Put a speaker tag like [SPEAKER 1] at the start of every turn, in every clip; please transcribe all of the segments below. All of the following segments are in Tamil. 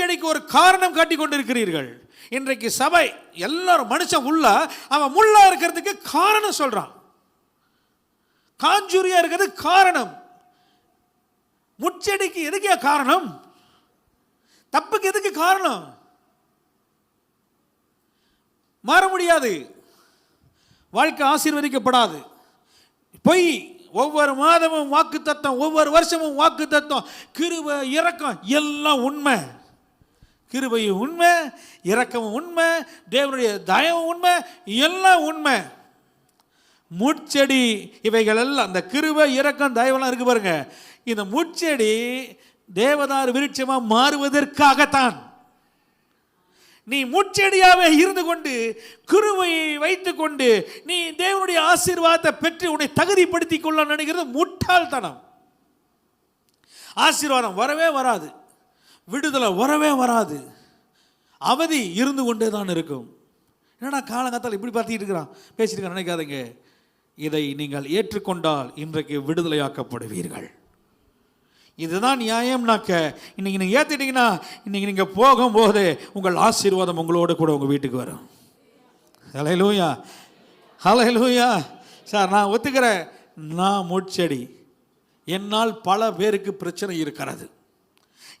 [SPEAKER 1] முச்செடிக்கு ஒரு காரணம் காட்டி கொண்டிருக்கிறீர்கள். இன்றைக்கு சபை எல்லாரும் மனுஷன் உள்ள அவன் முள்ளா இருக்கிறதுக்கு காரணம் சொல்றான். காஞ்சூரியா இருக்கிறது காரணம். முச்செடிக்கு எதுக்கே காரணம்? தப்புக்கு எதுக்கு காரணம்? மாற முடியாது. வாழ்க்கை ஆசீர்வதிக்கப்படாது. பொய் ஒவ்வொரு மாதமும் வாக்கு தத்தம் ஒவ்வொரு வருஷமும் வாக்கு தத்தம் கிருவ இறக்கம் எல்லாம் உண்மை. கிருபையும் உண்மை இரக்கமும் உண்மை தேவனுடைய தயவும் உண்மை எல்லாம் உண்மை. முட்செடி இவைகள் எல்லாம் அந்த கிருபை இரக்கம் தயவெல்லாம் இருக்கு பாருங்க. இந்த முட்செடி தேவதார் விருட்சமாக மாறுவதற்காகத்தான். நீ முச்செடியாவே இருந்து கொண்டு கிருபையை வைத்துக்கொண்டு நீ தேவனுடைய ஆசீர்வாதத்தை பெற்று உன்னை தகுதிப்படுத்தி கொள்ள நினைக்கிறது முட்டாள்தனம். ஆசீர்வாதம் வரவே வராது. விடுதலை வரவே வராது. அவதி இருந்து கொண்டே தான் இருக்கும். என்னடா காலங்காத்தால் இப்படி பார்த்துக்கிட்டு இருக்கிறான்? பேசிட்டு இருக்கான் நினைக்காதீங்க. இதை நீங்கள் ஏற்றுக்கொண்டால் இன்றைக்கு விடுதலையாக்கப்படுவீர்கள். இதுதான் நியாயம்னாக்க இன்னைக்கு நீங்கள் ஏற்றிட்டீங்கன்னா இன்னைக்கு நீங்கள் போகும்போது உங்கள் ஆசீர்வாதம் உங்களோட கூட உங்கள் வீட்டுக்கு வரும். ஹலையிலூயா ஹலையிலூயா சார் நான் ஒத்துக்கிறேன். நான் முட்செடி. என்னால் பல பேருக்கு பிரச்சனை இருக்கிறது.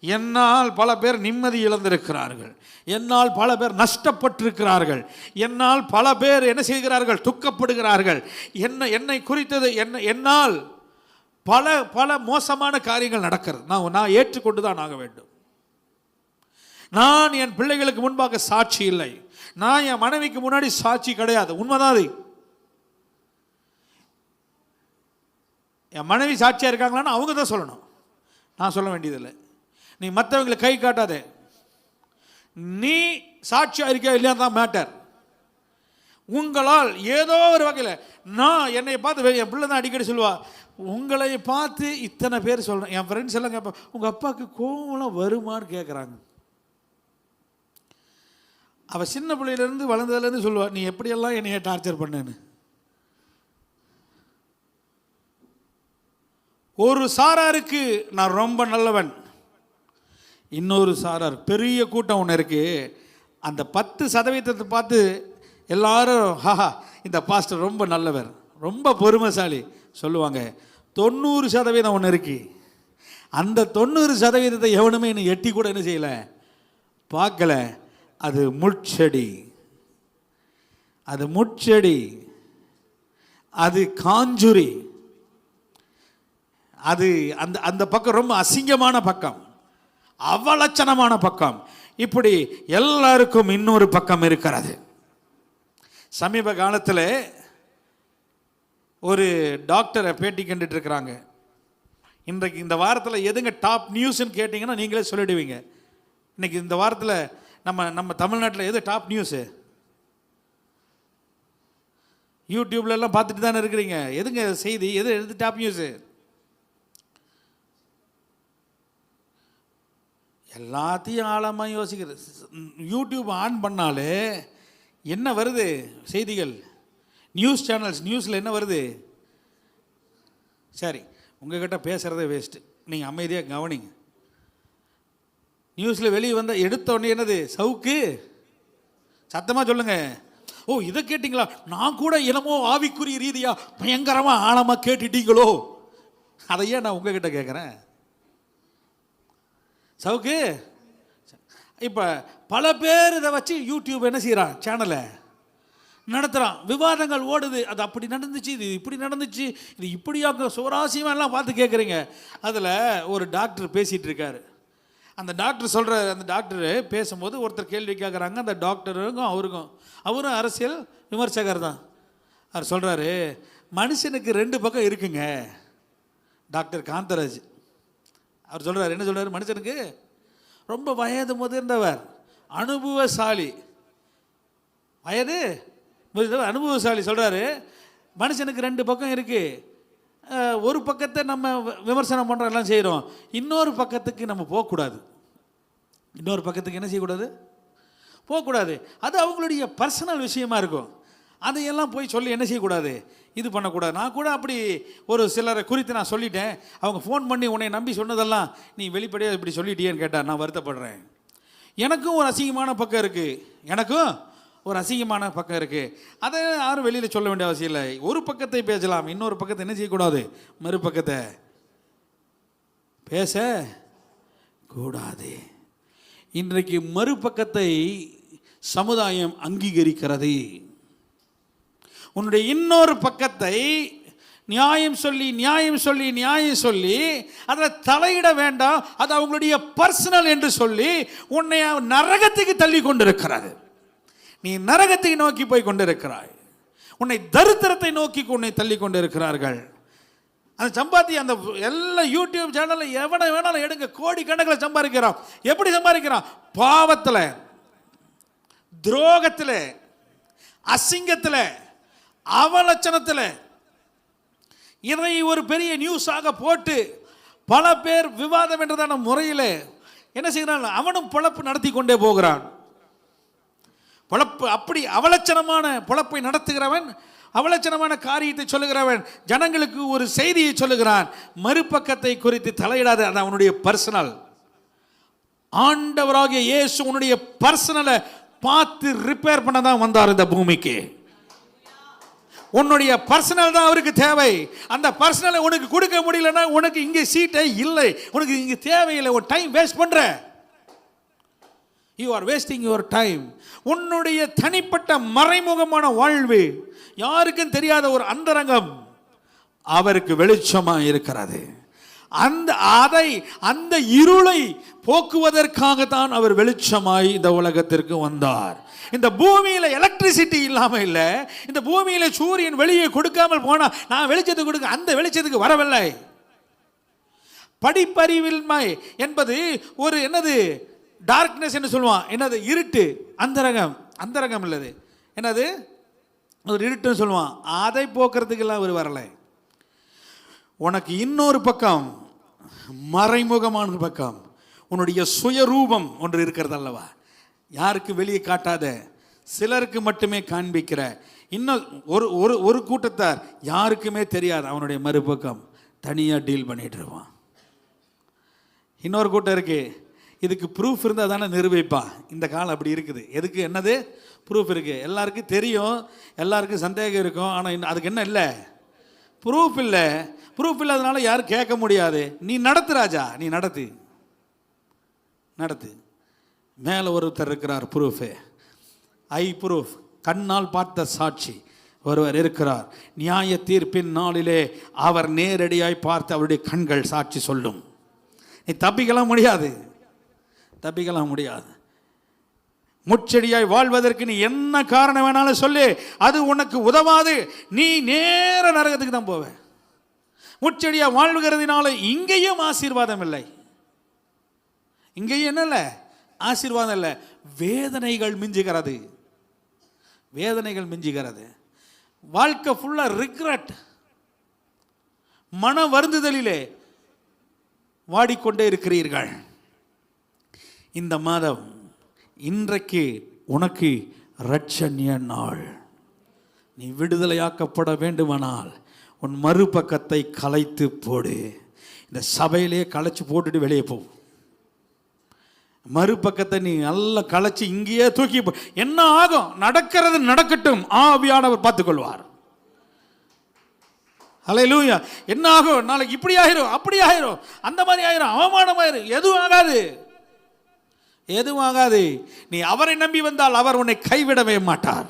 [SPEAKER 1] என்னால் பல பேர் நிம்மதி இழந்திருக்கிறார்கள். என்னால் பல பேர் நஷ்டப்பட்டிருக்கிறார்கள். என்னால் பல பேர் என்ன செய்கிறார்கள்? துக்கப்படுகிறார்கள். என்ன என்னை குறித்தது என்ன என்னால் பல பல மோசமான காரியங்கள் நடக்கிறது. நான் நான் ஏற்றுக்கொண்டு தான் ஆக வேண்டும். நான் என் பிள்ளைகளுக்கு முன்பாக சாட்சி இல்லை. நான் என் மனைவிக்கு முன்னாடி சாட்சி கிடையாது. உண்மைதான் அது. என் மனைவி சாட்சியாக இருக்காங்களான்னு அவங்க தான் சொல்லணும். நான் சொல்ல வேண்டியதில்லை. நீ மற்றவங்களை கை காட்டாதே. நீ சாட்சியாக இருக்கியா இல்லையா தான் மேட்டர் உங்களால் ஏதோ ஒரு வகையில் நான் என்னை பார்த்து என் பிள்ளை தான் அடிக்கடி சொல்லுவா உங்களை பார்த்து இத்தனை பேர் சொல்கிறேன் என் ஃப்ரெண்ட்ஸ் எல்லாம் கேட்பேன் உங்கள் அப்பாவுக்கு கோவம்லாம் வருமான்னு கேட்குறாங்க அவள் சின்ன பிள்ளையிலேருந்து வளர்ந்ததுலேருந்து சொல்லுவா நீ எப்படியெல்லாம் என்னைய டார்ச்சர் பண்ணேன்னு? ஒரு சாராருக்கு நான் ரொம்ப நல்லவன். இன்னொரு சாரார் பெரிய கூட்டம் ஒன்று இருக்குது அந்த பத்து சதவீதத்தை பார்த்து எல்லாரும் ஹாஹா இந்த பாஸ்டர் ரொம்ப நல்லவர் ரொம்ப பொறுமைசாலி சொல்லுவாங்க. தொண்ணூறு சதவீதம் ஒன்று இருக்குது அந்த தொண்ணூறு சதவீதத்தை எவனுமே இன்னும் எட்டி கூட என்ன செய்யலை? பார்க்கல. அது முட்செடி. அது முட்செடி. அது காஞ்சுரி. அது அந்த அந்த பக்கம் ரொம்ப அசிங்கமான பக்கம். அவலட்சணமான பக்கம். இப்படி எல்லாருக்கும் இன்னொரு பக்கம் இருக்கிறது. சமீப காலத்தில் ஒரு டாக்டரை பேட்டி கண்டுட்டு இருக்கிறாங்க இன்றைக்கு இந்த வாரத்தில் எதுங்க டாப் நியூஸ்ன்னு கேட்டிங்கன்னா நீங்களே சொல்லிடுவீங்க. இன்றைக்கி இந்த வாரத்தில் நம்ம நம்ம தமிழ்நாட்டில் எது டாப் நியூஸு? யூடியூப்லலாம் பார்த்துட்டு தானே இருக்கிறீங்க. எதுங்க செய்தி? எது எது டாப் நியூஸு? எல்லாத்தையும் ஆழமாக யோசிக்கிறது. யூடியூப் ஆன் பண்ணாலே என்ன வருது செய்திகள்? நியூஸ் சேனல்ஸ் நியூஸில் என்ன வருது? சரி உங்ககிட்ட பேசுகிறதே வேஸ்ட்டு நீங்கள் அமைதியாக கவனிங்க. நியூஸில் வெளியே வந்தால் எடுத்த உடனே என்னது? சவுக்கு? சத்தமாக சொல்லுங்க. ஓ இதை கேட்டிங்களா? நான் கூட என்னமோ ஆவிக்குரிய ரீதியாக பயங்கரமாக ஆழமாக கேட்டுட்டீங்களோ? அதையே நான் உங்ககிட்ட கேட்குறேன் சவுக்கு? இப்போ பல பேர் இதை வச்சு யூடியூப் என்ன செய்கிறான் சேனலை நடத்துகிறான் விவாதங்கள் ஓடுது. அது அப்படி நடந்துச்சு இது இப்படி நடந்துச்சு இது இப்படியாக சுவராசியமாக எல்லாம் பார்த்து கேட்குறீங்க அதில் ஒரு டாக்டர் பேசிகிட்டு இருக்காரு. அந்த டாக்டர் சொல்கிற அந்த டாக்டர் பேசும்போது ஒருத்தர் கேள்வி கேட்குறாங்க அந்த டாக்டருக்கும் அவருக்கும். அவரும் அரசியல் விமர்சகர் தான். அவர் சொல்கிறாரு மனுஷனுக்கு ரெண்டு பக்கம் இருக்குங்க. டாக்டர் காந்தராஜ். அவர் சொல்கிறார் என்ன சொல்கிறார் மனுஷனுக்கு? ரொம்ப வயது முதிர்ந்தவர் அனுபவசாலி. வயது முதிர்ந்தவர் அனுபவசாலி சொல்கிறாரு மனுஷனுக்கு ரெண்டு பக்கம் இருக்குது ஒரு பக்கத்தை நம்ம விமர்சனம் பண்ணுறோம் எல்லாம் செய்கிறோம் இன்னொரு பக்கத்துக்கு நம்ம போகக்கூடாது. இன்னொரு பக்கத்துக்கு என்ன செய்யக்கூடாது? போகக்கூடாது. அது அவங்களுடைய பர்சனல் விஷயமா இருக்கும். அதையெல்லாம் போய் சொல்லி என்ன செய்யக்கூடாது? இது பண்ணக்கூடாது. நான் கூட அப்படி ஒரு சிலரை குறித்து நான் சொல்லிட்டேன். அவங்க ஃபோன் பண்ணி உன்னை நம்பி சொன்னதெல்லாம் நீ வெளிப்படையாக இப்படி சொல்லிட்டியேன்னு கேட்டால் நான் வருத்தப்படுறேன். எனக்கும் ஒரு அசிங்கமான பக்கம் இருக்குது எனக்கும் ஒரு அசிங்கமான பக்கம் இருக்குது அதை யாரும் வெளியில் சொல்ல வேண்டிய அவசியம் இல்லை. ஒரு பக்கத்தை பேசலாம். இன்னொரு பக்கத்தை என்ன செய்யக்கூடாது? மறுபக்கத்தை பேச கூடாது. இன்றைக்கு மறுபக்கத்தை சமுதாயம் அங்கீகரிக்கிறது. உன்னுடைய இன்னொரு பக்கத்தை நியாயம் சொல்லி நியாயம் சொல்லி நியாயம் சொல்லி அதில் தலையிட வேண்டாம். அது அவங்களுடைய பர்சனல் என்று சொல்லி உன்னை நரகத்துக்கு தள்ளி கொண்டிருக்கிறது. நீ நரகத்தை நோக்கி போய் கொண்டிருக்கிறாய். உன்னை தரித்திரத்தை நோக்கி உன்னை தள்ளி கொண்டிருக்கிறார்கள். அந்த சம்பாத்தி அந்த எல்லா யூடியூப் சேனலில் எவனை வேணாலும் எடுங்க. கோடி கணக்கில் சம்பாதிக்கிறான். எப்படி சம்பாதிக்கிறான்? பாவத்தில் துரோகத்தில் அசிங்கத்தில் அவலட்சணத்தில் இதை ஒரு பெரிய நியூஸாக போட்டு பல பேர் விவாதம் என்றதான முறையில் என்ன செய்கிறான் அவனும் பொழப்பு நடத்தி கொண்டே போகிறான். பொழப்பு அப்படி அவலட்சணமான பொழப்பை நடத்துகிறவன் அவலட்சணமான காரியத்தை சொல்லுகிறவன் ஜனங்களுக்கு ஒரு செய்தியை சொல்லுகிறான் மறுபக்கத்தை குறித்து தலையிடாத அது அவனுடைய பர்சனல் ஆண்டவராகிய இயேசு உன்னுடைய பர்சனலை பார்த்து ரிப்பேர் பண்ண தான் வந்தார் இந்த பூமிக்கு. உன்னுடைய பர்சனல் தான் அவருக்கு தேவை. அந்த பர்சனலை உனக்கு கொடுக்க முடியலன்னா உனக்கு இங்கே சீட்டே இல்லை. உனக்கு இங்கே தேவையில்லை. ஒரு டைம் வேஸ்ட் பண்ணுற you are wasting your time உன்னுடைய தனிப்பட்ட மறைமுகமான வாழ்வு யாருக்கும் தெரியாத ஒரு அந்தரங்கம் அவருக்கு வெளிச்சமாக இருக்கிறது. அந்த அதை அந்த இருளை போக்குவதற்காகத்தான் அவர் வெளிச்சமாய் இந்த உலகத்திற்கு வந்தார். இந்த பூமியில் எலக்ட்ரிசிட்டி இல்லாமல் இல்லை. இந்த பூமியில் சூரியன் வெளியே கொடுக்காமல் போனால் நான் வெளிச்சத்துக்கு கொடுக்க அந்த வெளிச்சத்துக்கு வரவில்லை. படிப்பறிவின்மை என்பது ஒரு என்னது? டார்க்னஸ் என்று சொல்லுவான். என்னது? இருட்டு. அந்தரகம் அந்தரகம் இல்லது. என்னது? ஒரு இருட்டுன்னு சொல்லுவான். அதை போக்குறதுக்கெல்லாம் அவர் வரலை. உனக்கு இன்னொரு பக்கம் மறைமுகமான பக்கம். உன்னுடைய சுயரூபம் ஒன்று இருக்கிறது அல்லவா? யாருக்கு வெளியே காட்டாத சிலருக்கு மட்டுமே காண்பிக்கிற. இன்னும் ஒரு ஒரு ஒரு கூட்டத்தார் யாருக்குமே தெரியாது அவனுடைய மறுபக்கம். தனியாக டீல் பண்ணிட்டு இருப்பான். இன்னொரு கூட்டம் இருக்கு. இதுக்கு ப்ரூஃப் இருந்தால் தானே நிரூபிப்பா இந்த காலம் அப்படி இருக்குது. எதுக்கு என்னது? ப்ரூஃப் இருக்குது எல்லாருக்கும் தெரியும். எல்லாருக்கும் சந்தேகம் இருக்கும். ஆனால் அதுக்கு என்ன இல்லை? ப்ரூஃப் இல்லை. ப்ரூஃப் இல்லாதனால யாரும் கேட்க முடியாது. நீ நடத்து ராஜா. நீ நடத்து. நடத்து. மேலே ஒருத்தர் இருக்கிறார் ப்ரூஃபு ஐ ப்ரூஃப் கண்ணால் பார்த்த சாட்சி. ஒருவர் இருக்கிறார். நியாய தீர்ப்பின் நாளிலே அவர் நேரடியாய் பார்த்து அவருடைய கண்கள் சாட்சி சொல்லும். நீ தப்பிக்கலாம் முடியாது. தப்பிக்கலாம் முடியாது. முச்செடியாய் வாழ்வதற்கு நீ என்ன காரணம் வேணாலும் சொல்லு. அது உனக்கு உதவாது. நீ நேர நரகத்துக்கு தான் போவ. முச்செடியாக வாழ்கிறதுனால இங்கேயும் ஆசீர்வாதம் இல்லை. இங்கேயும் என்ன இல்லை? ஆசீர்வாதம் இல்லை. வேதனைகள் மிஞ்சுகிறது. வேதனைகள் மிஞ்சுகிறது. வாழ்க்கை ஃபுல்லாக ரிக்ரெட் மன வருந்துதலிலே வாடிக்கொண்டே இருக்கிறீர்கள். இந்த மாதம் இன்றைக்கு உனக்கு ரட்சண்ய நாள். நீ விடுதலையாக்கப்பட வேண்டுமானால் உன் மறுபக்கத்தை கலைத்து போடு. இந்த சபையிலே களைச்சு போட்டுட்டு வெளியே போ. மறுபக்கத்தை நீ நல்லா களைச்சி இங்கேயே தூக்கி போ. என்ன ஆகும்? நடக்கிறது நடக்கட்டும். ஆவியானவர் பார்த்துக்கொள்வார். அலை லூயா என்ன ஆகும்? நாளைக்கு இப்படி ஆயிரும் அப்படி ஆயிரும். அந்த மாதிரி ஆயிரும் அவமானம் ஆயிரும். எதுவும் ஆகாது. எதுவும் ஆகாது. நீ அவரை நம்பி வந்தால் அவர் உன்னை கைவிடவே மாட்டார்.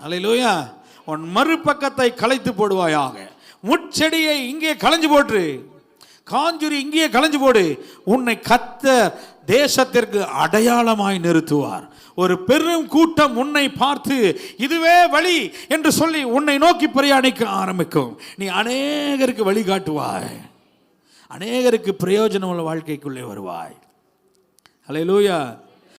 [SPEAKER 1] அலை லூயா உன் மறுபக்கத்தை களைத்து போடுவாயாக. முட்செடியை இங்கே களைஞ்சு போட்டு காஞ்சுரி இங்கேயே களைஞ்சு போடு. உன்னை கத்த தேசத்திற்கு அடையாளமாய் நிறுத்துவார். ஒரு பெரும் கூட்டம் உன்னை பார்த்து இதுவே வழி என்று சொல்லி உன்னை நோக்கி பிரயாணிக்க ஆரம்பிக்கும். நீ அநேகருக்கு வழிகாட்டுவாய். அநேகருக்கு பிரயோஜனம் உள்ள வாழ்க்கைக்குள்ளே வருவாய். ஹalleluya.